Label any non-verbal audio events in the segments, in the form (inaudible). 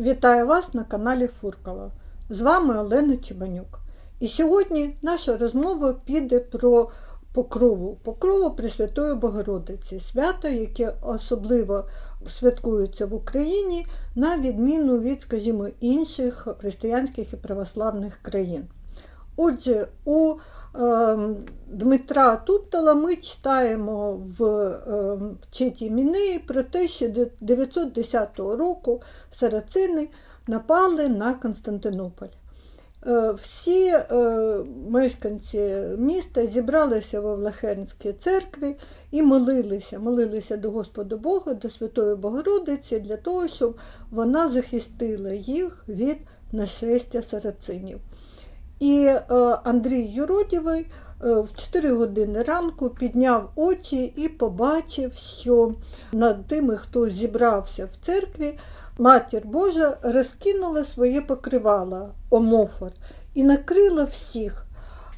Вітаю вас на каналі Фуркала. З вами Олена Чебанюк. І сьогодні наша розмова піде про покрову, покрову Пресвятої Богородиці, свято, яке особливо святкується в Україні, на відміну від, скажімо, інших християнських і православних країн. Отже, у Дмитра Туптала ми читаємо в е, Четі Мінеї про те, що 910 року сарацини напали на Константинополь. Е, Всі е, мешканці міста зібралися в Овлахенській церкві і молилися, молилися до Господа Бога, до Святої Богородиці для того, щоб вона захистила їх від нашестя сарацинів. І е, Андрій Юродівий е, в 4 години ранку підняв очі і побачив, що над тими, хто зібрався в церкві, Матір Божа розкинула своє покривало, омофор, і накрила всіх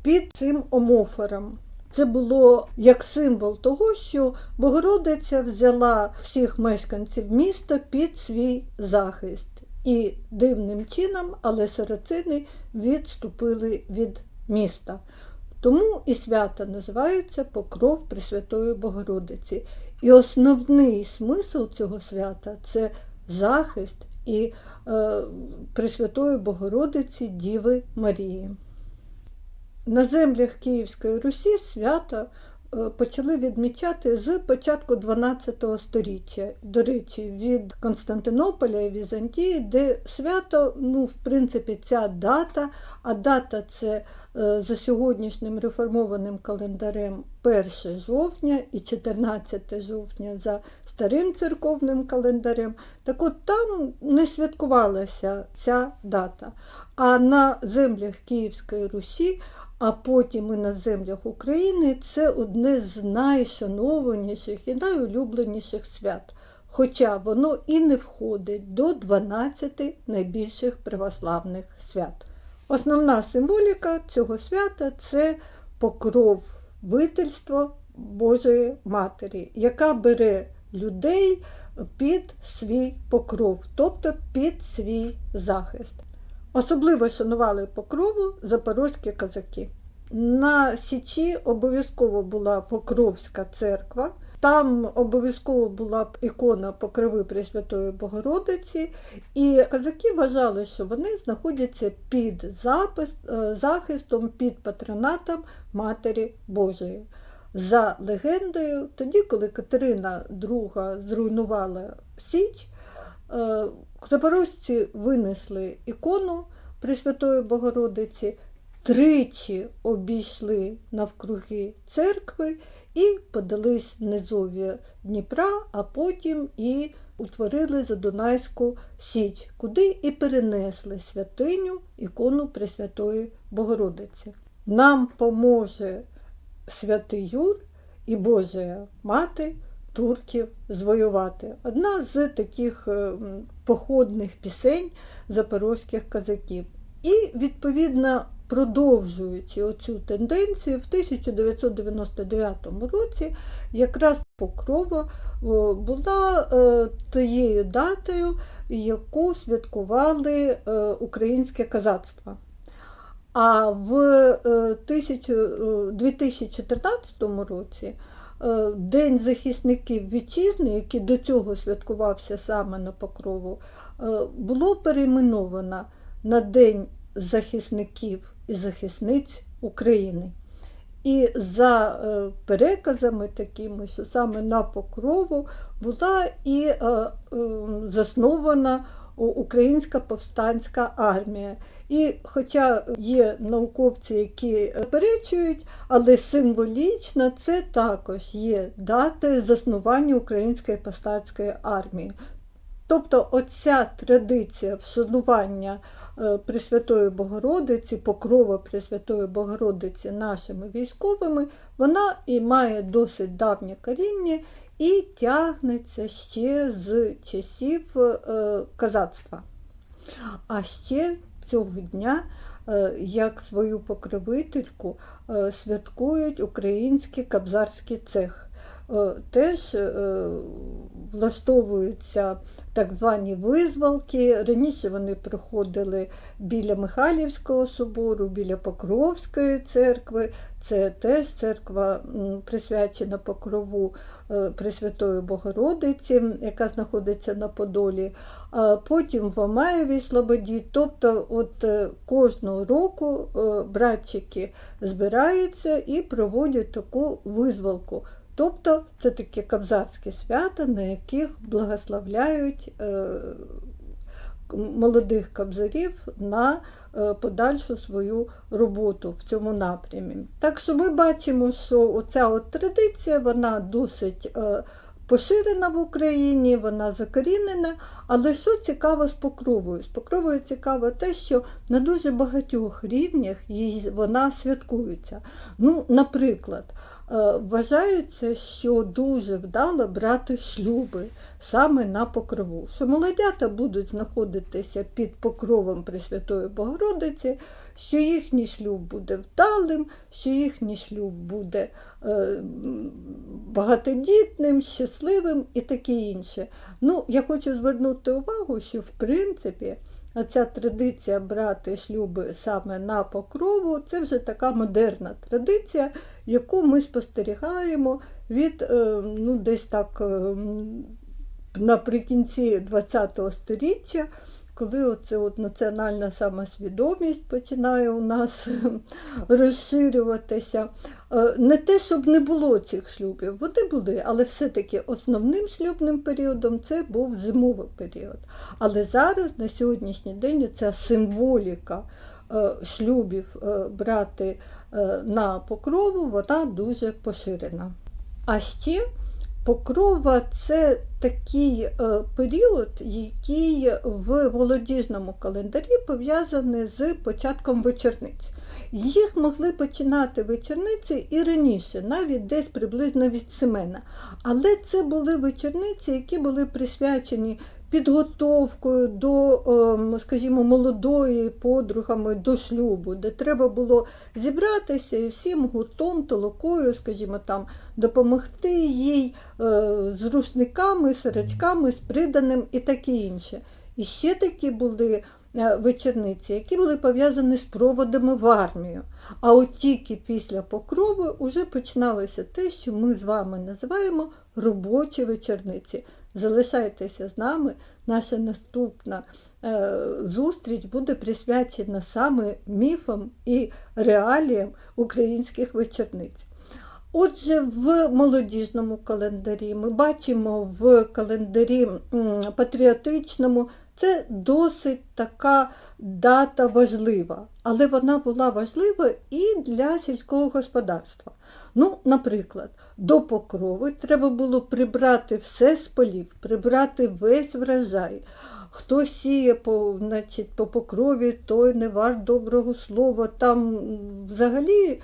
під цим омофором. Це було як символ того, що Богородиця взяла всіх мешканців міста під свій захист. І дивним чином, але сарацини відступили від міста. Тому і свято називається Покров Пресвятої Богородиці. І основний смисл цього свята це захист і е, Пресвятої Богородиці Діви Марії. На землях Київської Русі свято е, почали відмічати з початку 12 століття. До речі, від Константинополя і Візантії, де свято, ну, в принципі, ця дата, а дата це е, за сьогоднішнім реформованим календарем 1 жовтня і 14 жовтня за старим церковним календарем. Так от там не святкувалася ця дата. А на землях Київської Русі а потім і на землях України це одне з найшанованіших і найулюбленіших свят. Хоча воно і не входить до 12 найбільших православних свят. Основна символіка цього свята це покровительство Божої Матері, яка бере людей під свій покров, тобто під свій захист. Особливо шанували покрову запорозькі козаки. На Січі обов'язково була Покровська церква, там обов'язково була б ікона Покрови Пресвятої Богородиці, і козаки вважали, що вони знаходяться під запис, е, захистом, під патронатом Матері Божої. За легендою, тоді, коли Катерина II зруйнувала Січ, е, Запорожці винесли ікону Пресвятої Богородиці, тричі обійшли навкруги церкви і подались в низов'я Дніпра, а потім і утворили Задунайську Січ, куди і перенесли святиню ікону Пресвятої Богородиці. Нам поможе святий Юр і Божа Мати турків звоювати. Одна з таких е, походних пісень запорозьких козаків. І, відповідно, продовжуючи оцю тенденцію, в 1999 році якраз Покрова була е, тією датою, яку святкували е, українське козацтво. А в 2014 році Е, День захисників вітчизни, який до цього святкувався саме на Покрову, було перейменовано на День захисників і захисниць України. І за е, переказами такими, що саме на Покрову була і заснована Українська повстанська армія. І хоча є науковці, які заперечують, але символічно це також є датою заснування Української повстанської армії. Тобто оця традиція вшанування е, Пресвятої Богородиці, покрова Пресвятої Богородиці нашими військовими, вона і має досить давнє коріння і тягнеться ще з часів е, казацтва. А ще цього дня, е, як свою покровительку, святкують український кабзарський цех. Е, теж е, влаштовуються так звані визволки. Раніше вони проходили біля Михайлівського собору, біля Покровської церкви. Це теж церква присвячена покрову е, Пресвятої Богородиці, яка знаходиться на Подолі. А потім в Омаєвій Слободі. Тобто, от кожного року братчики збираються і проводять таку визволку. Тобто це такі кобзарські свята, на яких благословляють е, молодих кобзарів на е, подальшу свою роботу в цьому напрямі. Так що ми бачимо, що оця от традиція вона досить е, поширена в Україні, вона закорінена. Але що цікаво з покровою? З покровою цікаво те, що на дуже багатьох рівнях їй вона святкується. Ну, наприклад, вважається, що дуже вдало брати шлюби саме на покрову, що молодята будуть знаходитися під покровом Пресвятої Богородиці, що їхній шлюб буде вдалим, що їхній шлюб буде е, багатодітним, щасливим і таке інше. Ну, я хочу звернути увагу, що в принципі ця традиція брати шлюби саме на покрову це вже така модерна традиція, яку ми спостерігаємо від е, ну, десь так е, наприкінці ХХ століття, коли оце от національна самосвідомість починає у нас (laughs) розширюватися. Е, Не те, щоб не було цих шлюбів, вони були, але все-таки основним шлюбним періодом це був зимовий період. Але зараз, на сьогоднішній день, ця символіка е, шлюбів е, брати на покрову, вона дуже поширена. А ще Покрова це такий е, період, який в молодіжному календарі пов'язаний з початком вечорниць. Їх могли починати вечорниці і раніше, навіть десь приблизно від Семена. Але це були вечорниці, які були присвячені підготовкою до, ем, скажімо, молодої подругами до шлюбу, де треба було зібратися і всім гуртом, толокою, скажімо, там, допомогти їй е, з рушниками, сорочками, з приданим і таке інше. І ще такі були е, вечорниці, які були пов'язані з проводами в армію. А от тільки після покрови вже починалося те, що ми з вами називаємо робочі вечорниці. Залишайтеся з нами. Наша наступна е, зустріч буде присвячена саме міфам і реаліям українських вечорниць. Отже, в молодіжному календарі ми бачимо в календарі патріотичному це досить така дата важлива, але вона була важлива і для сільського господарства. Ну, наприклад, до покрови треба було прибрати все з полів, прибрати весь врожай. Хто сіє по, значить, по покрові, той не варт доброго слова. Там взагалі е,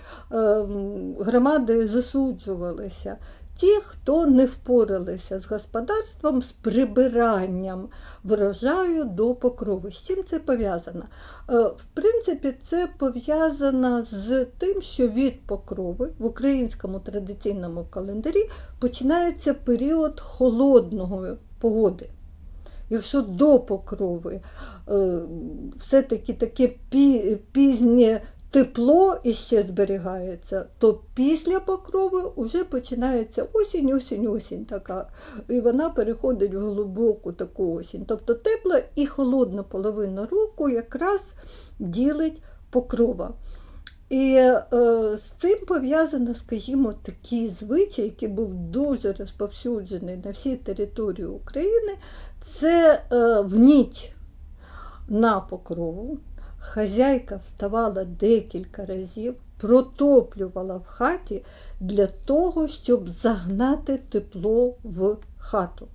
громади засуджувалися. Ті, хто не впоралися з господарством, з прибиранням врожаю до покрови. З чим це пов'язано? Е, В принципі, це пов'язано з тим, що від покрови в українському традиційному календарі починається період холодної погоди. Якщо до покрови е, все-таки таке пізнє тепло іще зберігається, то після покрови вже починається осінь, осінь, осінь така. І вона переходить в глибоку таку осінь. Тобто тепла і холодна половина року якраз ділить покрова. І е, з цим пов'язано, скажімо, такий звичай, який був дуже розповсюджений на всій території України, це е, в ніч на покрову хазяйка вставала декілька разів, протоплювала в хаті для того, щоб загнати тепло в хату.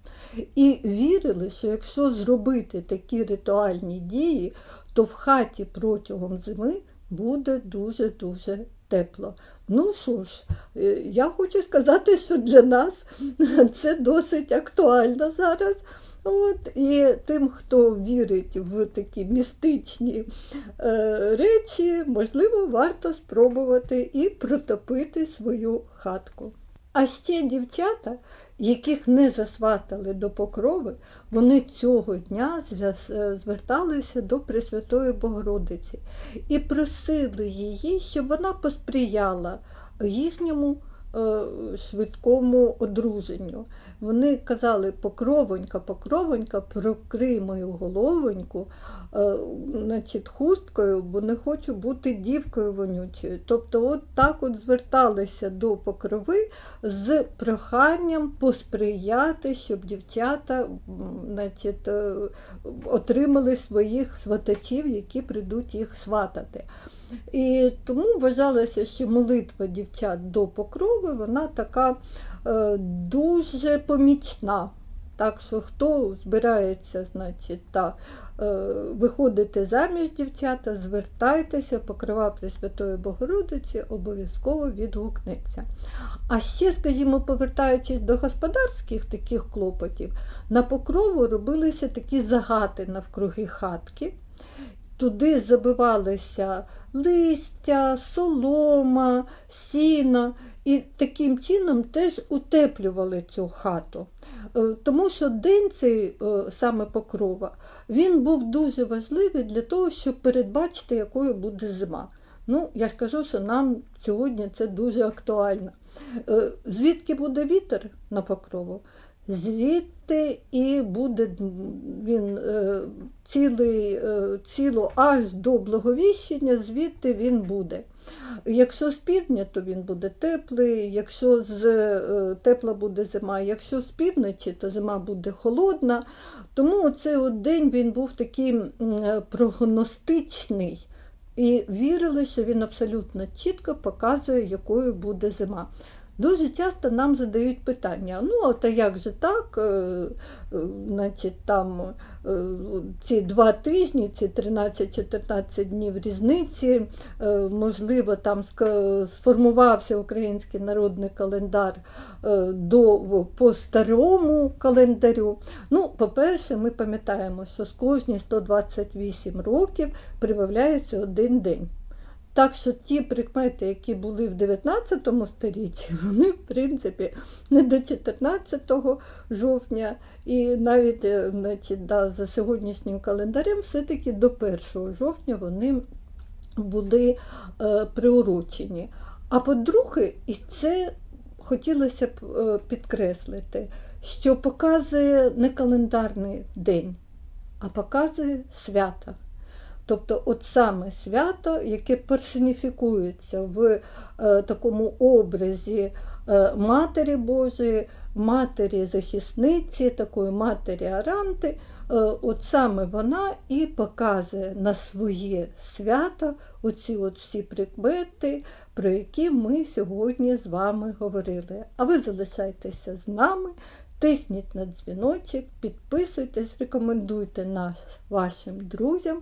І вірили, що якщо зробити такі ритуальні дії, то в хаті протягом зими буде дуже-дуже тепло. Ну що ж, е, я хочу сказати, що для нас (laughs) це досить актуально зараз. От, і тим, хто вірить в такі містичні е, речі, можливо, варто спробувати і протопити свою хатку. А ще дівчата, яких не засватали до покрови, вони цього дня е, зверталися до Пресвятої Богородиці і просили її, щоб вона посприяла їхньому швидкому одруженню. Вони казали, покровонька, покровонька, прокрий мою головоньку е, значить, хусткою, бо не хочу бути дівкою вонючою. Тобто, от так от зверталися до покрови з проханням посприяти, щоб дівчата значить, е, отримали своїх сватачів, які прийдуть їх сватати. І тому вважалося, що молитва дівчат до покрови вона така е, дуже помічна. Так що хто збирається, значить, та, е, виходити заміж дівчата, звертайтеся, покрова Пресвятої Богородиці обов'язково відгукнеться. А ще, скажімо, повертаючись до господарських таких клопотів, на покрову робилися такі загати навкруги хатки. Туди забивалися листя, солома, сіна, і таким чином теж утеплювали цю хату. Е, Тому що день цей е, саме покрова, він був дуже важливий для того, щоб передбачити, якою буде зима. Ну, я ж кажу, що нам сьогодні це дуже актуально. Е, Звідки буде вітер на покрову? Звідти і буде він е, цілий, е, ціло аж до благовіщення, звідти він буде. Якщо з півдня, то він буде теплий, якщо з е, тепла буде зима, якщо з півночі, то зима буде холодна. Тому цей день він був такий прогностичний. І вірили, що він абсолютно чітко показує, якою буде зима. Дуже часто нам задають питання: ну, а та як же так? е, е, Значить, там е, ці два тижні, ці 13-14 днів різниці, можливо, там сформувався український народний календар до, по старому календарю. Ну, по-перше, ми пам'ятаємо, що з кожні 128 років прибавляється один день. Так що ті прикмети, які були в 19 столітті, (laughs) вони, в принципі, не до 14 жовтня, і навіть е, значить, да, за сьогоднішнім календарем, все-таки до 1 жовтня вони були е, приурочені. А по-друге, і це хотілося б е, підкреслити, що показує не календарний день, а показує свята. Тобто, от саме свято, яке персоніфікується в е, такому образі е, Матері Божої, матері захисниці, такої матері Аранти, е, от саме вона і показує на своє свято оці от всі прикмети, про які ми сьогодні з вами говорили. А ви залишайтеся з нами. Тисніть на дзвіночок, підписуйтесь, рекомендуйте нас вашим друзям